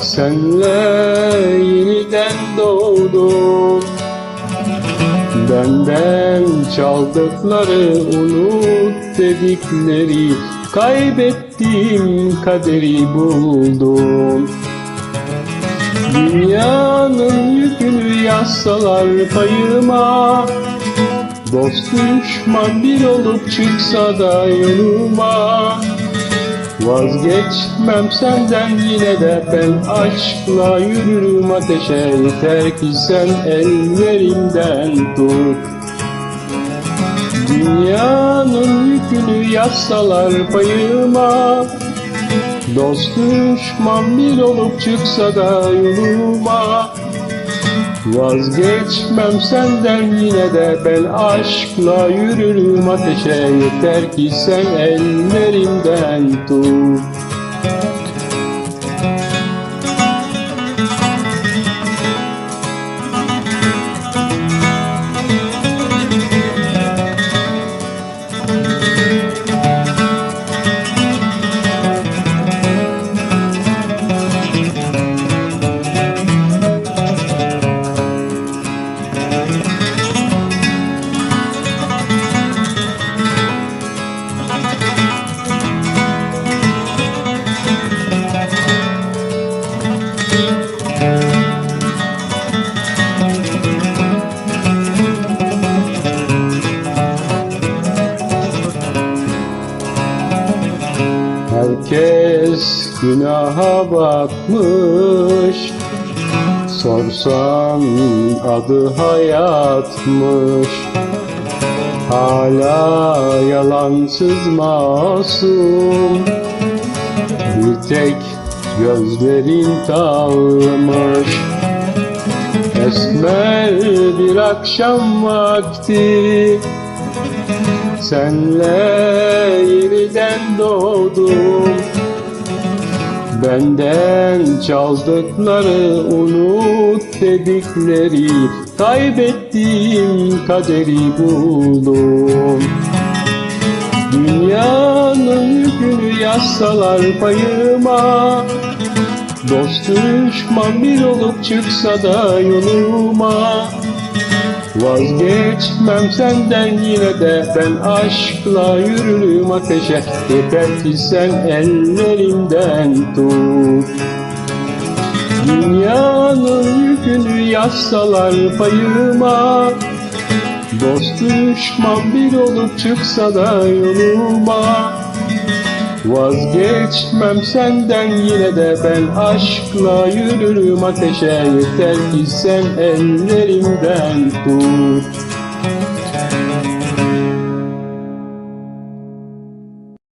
Senle yeniden doğdum. Benden çaldıkları unut dedikleri Kaybettiğim kaderi buldum. Dünyanın yükünü yazsalar payıma Dost düşman bir olup çıksa da yoluma Vazgeçmem senden yine de ben aşkla yürürüm ateşe. Yeter ki sen ellerimden tut. Dünyanın yükünü yazsalar payıma Dost düşman bir olup çıksa da yoluma Vazgeçmem senden yine de ben aşkla yürürüm ateşe. Yeter ki sen ellerimden tut günaha batmış. Sorsan adı hayatmış. Hala yalansız masum. Bir tek gözlerin kalmış Esmer bir akşam vakti. Senle yeniden doğdum Benden çaldıkları unut dedikleri Kaybettiğim kaderi buldum. Dünyanın yükünü yazsalar payıma Dost düşman bir olup çıksa da yoluma Vazgeçmem senden yine de. Ben aşkla yürürüm ateşe. Yeter ki sen ellerimden tut. Dünyanın yükünü yazsalar payıma. Dost düşman bir olup çıksa da yoluma Vazgeçmem senden yine de ben aşkla yürürüm ateşe Yeter ki sen ellerimden tut